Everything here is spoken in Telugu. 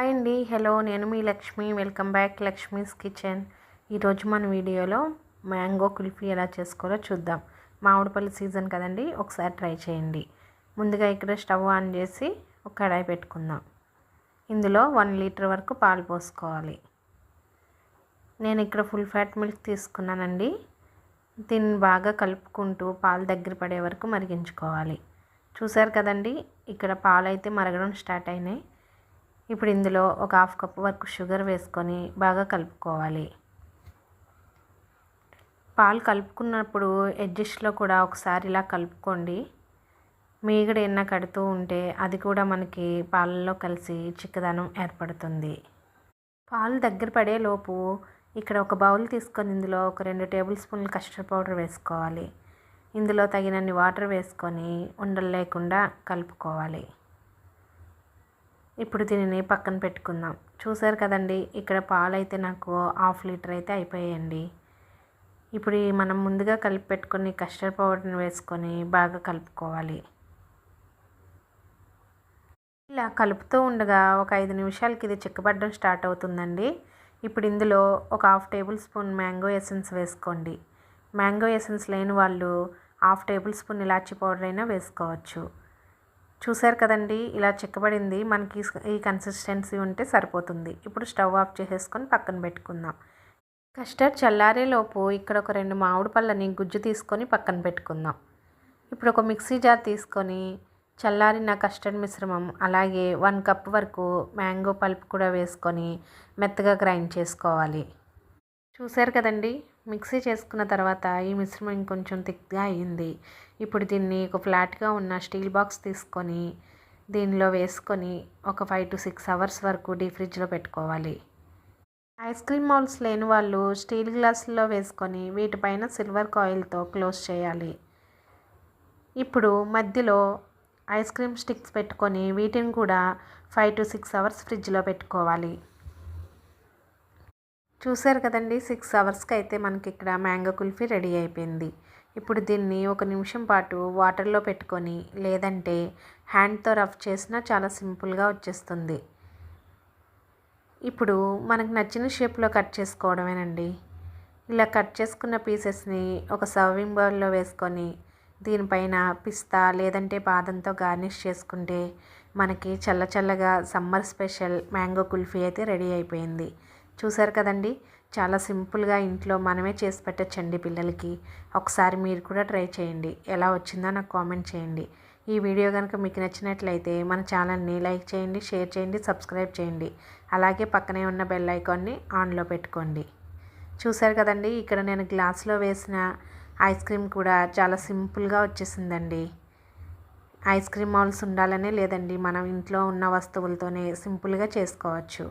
హాయ్ అండి. హలో నేను మీ Lakshmi. Welcome back Lakshmi's kitchen. ఈరోజు మన వీడియోలో మ్యాంగో కుల్ఫీ ఎలా చేసుకోవాలో చూద్దాం. మామిడిపల్లి సీజన్ కదండి ఒకసారి ట్రై చేయండి. ముందుగా ఇక్కడ స్టవ్ ఆన్ చేసి ఒక కడాయి పెట్టుకుందాం. ఇందులో వన్ లీటర్ వరకు పాలు పోసుకోవాలి. నేను ఇక్కడ ఫుల్ ఫ్యాట్ మిల్క్ తీసుకున్నానండి. దీన్ని బాగా కలుపుకుంటూ పాలు దగ్గర పడే వరకు మరిగించుకోవాలి. చూసారు కదండి ఇక్కడ పాలు అయితే మరగడం స్టార్ట్ అయినాయి. ఇప్పుడు ఇందులో ఒక హాఫ్ కప్ వరకు షుగర్ వేసుకొని బాగా కలుపుకోవాలి. పాలు కలుపుకున్నప్పుడు ఎడ్జస్ట్లో కూడా ఒకసారి ఇలా కలుపుకోండి. మీగడ ఎన్న కడుతూ ఉంటే అది కూడా మనకి పాలల్లో కలిసి చిక్కదనం ఏర్పడుతుంది. పాలు దగ్గర పడే లోపు ఇక్కడ ఒక బౌల్ తీసుకొని ఇందులో ఒక రెండు టేబుల్ స్పూన్లు కస్టర్డ్ పౌడర్ వేసుకోవాలి. ఇందులో తగినన్ని వాటర్ వేసుకొని ఉండలు లేకుండా కలుపుకోవాలి. ఇప్పుడు దీనిని పక్కన పెట్టుకుందాం. చూసారు కదండి ఇక్కడ పాలు అయితే నాకు హాఫ్ లీటర్ అయితే అయిపోయాయండి. ఇప్పుడు మనం ముందుగా కలిపి పెట్టుకొని కస్టర్డ్ పౌడర్ని వేసుకొని బాగా కలుపుకోవాలి. ఇలా కలుపుతూ ఉండగా ఒక ఐదు నిమిషాలకి ఇది చిక్కబడడం స్టార్ట్ అవుతుందండి. ఇప్పుడు ఇందులో ఒక half tablespoon mango essence వేసుకోండి. మ్యాంగో ఎసెన్స్ లేని వాళ్ళు హాఫ్ టేబుల్ స్పూన్ ఇలాచీ పౌడర్ అయినా వేసుకోవచ్చు. చూసారు కదండి ఇలా చిక్కబడింది. మనకి ఈ కన్సిస్టెన్సీ ఉంటే సరిపోతుంది. ఇప్పుడు స్టవ్ ఆఫ్ చేసేసుకొని పక్కన పెట్టుకుందాం. కస్టర్డ్ చల్లారేలోపు ఇక్కడ ఒక రెండు మామిడి పళ్ళని గుజ్జు తీసుకొని పక్కన పెట్టుకుందాం. ఇప్పుడు ఒక మిక్సీ జార్ తీసుకొని చల్లారిన కస్టర్డ్ మిశ్రమం అలాగే వన్ కప్ వరకు మ్యాంగో పల్ప్ కూడా వేసుకొని మెత్తగా గ్రైండ్ చేసుకోవాలి. చూశారు కదండి. మిక్సీ చేసుకున్న తర్వాత ఈ మిశ్రమం ఇంకొంచెం థిక్గా అయ్యింది ఇప్పుడు దీన్ని ఒక ఫ్లాట్గా ఉన్న స్టీల్ బాక్స్ తీసుకొని దీనిలో వేసుకొని ఒక ఫైవ్ టు సిక్స్ అవర్స్ వరకు డీ ఫ్రిడ్జ్లో పెట్టుకోవాలి. ఐస్ క్రీమ్ మౌల్స్ లేని వాళ్ళు స్టీల్ గ్లాసుల్లో వేసుకొని వీటిపైన సిల్వర్ కాయిల్తో క్లోజ్ చేయాలి. ఇప్పుడు మధ్యలో ఐస్ క్రీమ్ స్టిక్స్ పెట్టుకొని వీటిని కూడా ఫైవ్ టు సిక్స్ అవర్స్ ఫ్రిడ్జ్లో పెట్టుకోవాలి. చూసారు కదండి సిక్స్ అవర్స్కి అయితే మనకి ఇక్కడ మ్యాంగో కుల్ఫీ రెడీ అయిపోయింది. ఇప్పుడు దీన్ని ఒక నిమిషం పాటు వాటర్లో పెట్టుకొని లేదంటే హ్యాండ్తో రఫ్ చేసినా చాలా సింపుల్గా వచ్చేస్తుంది. ఇప్పుడు మనకు నచ్చిన షేప్లో కట్ చేసుకోవడమేనండి. ఇలా కట్ చేసుకున్న పీసెస్ని ఒక సర్వింగ్ బౌల్లో వేసుకొని దీనిపైన పిస్తా లేదంటే బాదంతో గార్నిష్ చేసుకుంటే మనకి చల్ల చల్లగా సమ్మర్ స్పెషల్ మ్యాంగో కుల్ఫీ అయితే రెడీ అయిపోయింది. చూసారు కదండి? చాలా సింపుల్గా ఇంట్లో మనమే చేసి పెట్టచ్చండి పిల్లలకి. ఒకసారి మీరు కూడా ట్రై చేయండి. ఎలా వచ్చిందో నాకు కామెంట్ చేయండి. ఈ వీడియో కనుక మీకు నచ్చినట్లయితే మన ఛానల్ని లైక్ చేయండి షేర్ చేయండి సబ్స్క్రైబ్ చేయండి. అలాగే పక్కనే ఉన్న బెల్ ఐకాన్ని ఆన్లో పెట్టుకోండి. చూసారు కదండి? ఇక్కడ నేను గ్లాస్లో వేసిన ఐస్ క్రీమ్ కూడా చాలా సింపుల్గా వచ్చేసిందండి. ఐస్ క్రీమ్ మాల్స్ ఉండాలనే లేదండి. మనం ఇంట్లో ఉన్న వస్తువులతోనే సింపుల్గా చేసుకోవచ్చు.